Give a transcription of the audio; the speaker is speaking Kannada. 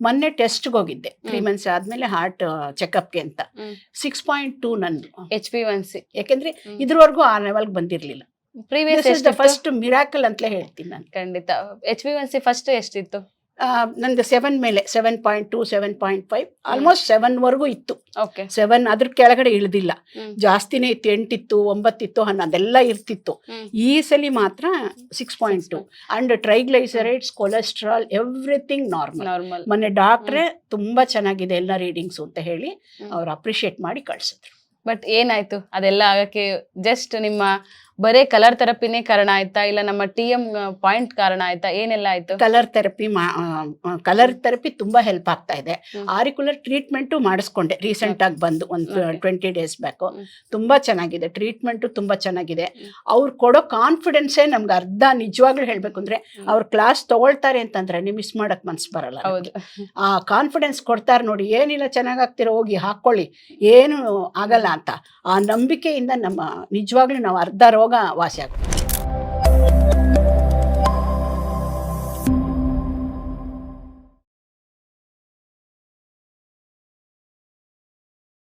ಮೊನ್ನೆ ಟೆಸ್ಟ್ಗೆ ಹೋಗಿದ್ದೆ. ತ್ರೀ. ಮಂತ್ಸ್ ಆದ್ಮೇಲೆ ಹಾರ್ಟ್ ಚೆಕಪ್ಗೆ ಅಂತ. ಸಿಕ್ಸ್ ಪಾಯಿಂಟ್ ಟೂ ನಂದು ಎಚ್ ಪಿ ಒನ್ ಸಿ ಯಾಕೆಂದ್ರೆ. ಇದ್ರವರೆಗೂ ಆ ಲೆವೆಲ್ಗೆ ಬಂದಿರ್ಲಿಲ್ಲ. ಪ್ರೀವಿಯಸ್ ಫಸ್ಟ್ ಮಿರಾಕಲ್ ಅಂತಲೇ ಹೇಳ್ತೀನಿ ನಾನು. ಖಂಡಿತ. H B one C first ಎಷ್ಟಿತ್ತು? ನಂದು ಸೆವೆನ್ ಮೇಲೆ seven point two seven point five almost seven ವರೆಗೂ ಇತ್ತು. ಓಕೆ ಸೆವೆನ್ ಅದ್ರ ಕೆಳಗಡೆ ಇಳಿದಿಲ್ಲ. ಜಾಸ್ತಿನೇ ಇತ್ತು ಎಂಟಿತ್ತು ಒಂಬತ್ತಿತ್ತು ಹನ್ನೊಂದೆಲ್ಲ ಇರ್ತಿತ್ತು. ಈ ಸಲ ಮಾತ್ರ six point two and triglycerides cholesterol everything normal normal ಮೊನ್ನೆ ಡಾಕ್ಟ್ರೆ ತುಂಬಾ ಚೆನ್ನಾಗಿದೆ ಎಲ್ಲ ರೀಡಿಂಗ್ಸ್ ಅಂತ ಹೇಳಿ. ಅವ್ರು ಅಪ್ರಿಷಿಯೇಟ್ ಮಾಡಿ ಕಳ್ಸಿದ್ರು. ಬಟ್ ಏನಾಯ್ತು? ಅದೆಲ್ಲ ಆಗಕ್ಕೆ ಜಸ್ಟ್ ನಿಮ್ಮ ಬರೇ ಕಲರ್ ಥೆರಪಿನೇ ಕಾರಣ ಆಯ್ತಾ? ಇಲ್ಲ ನಮ್ಮ ಟಿ ಎಂ ಪಾಯಿಂಟ್ ಕಾರಣ ಆಯ್ತಾ? ಏನೆಲ್ಲ ಆಯ್ತು? ಕಲರ್ ಥೆರಪಿ ಕಲರ್ ಥೆರಪಿ ತುಂಬಾ ಹೆಲ್ಪ್ ಆಗ್ತಾ ಇದೆ. ಆರಿಕ್ಯುಲರ್ ಟ್ರೀಟ್ಮೆಂಟು ಮಾಡಿಸ್ಕೊಂಡೆ ರೀಸೆಂಟ್ ಆಗಿ ಬಂದು ಒಂದು. ಟ್ವೆಂಟಿ ಡೇಸ್ ಬ್ಯಾಕು ತುಂಬಾ ಚೆನ್ನಾಗಿದೆ. ಟ್ರೀಟ್ಮೆಂಟು ತುಂಬಾ ಚೆನ್ನಾಗಿದೆ. ಅವ್ರು ಕೊಡೋ ಕಾನ್ಫಿಡೆನ್ಸೇ ನಮ್ಗೆ ಅರ್ಧ ನಿಜವಾಗ್ಲೂ ಹೇಳ್ಬೇಕು ಅಂದ್ರೆ. ಅವ್ರ ಕ್ಲಾಸ್ ತಗೊಳ್ತಾರೆ ಅಂತಂದ್ರೆ ನೀವು ಮಿಸ್ ಮಾಡಕ್ ಮನ್ಸು ಬರಲ್ಲ ಹೌದು. ಆ ಕಾನ್ಫಿಡೆನ್ಸ್ ಕೊಡ್ತಾರೆ ನೋಡಿ ಏನಿಲ್ಲ ಚೆನ್ನಾಗಾಗ್ತಿರೋ ಹೋಗಿ ಹಾಕೊಳ್ಳಿ ಏನು ಆಗಲ್ಲ ಅಂತ. ಆ ನಂಬಿಕೆಯಿಂದ ನಮ್ಮ ನಿಜವಾಗ್ಲೂ ನಾವು ಅರ್ಧ ರೋಗ がわしや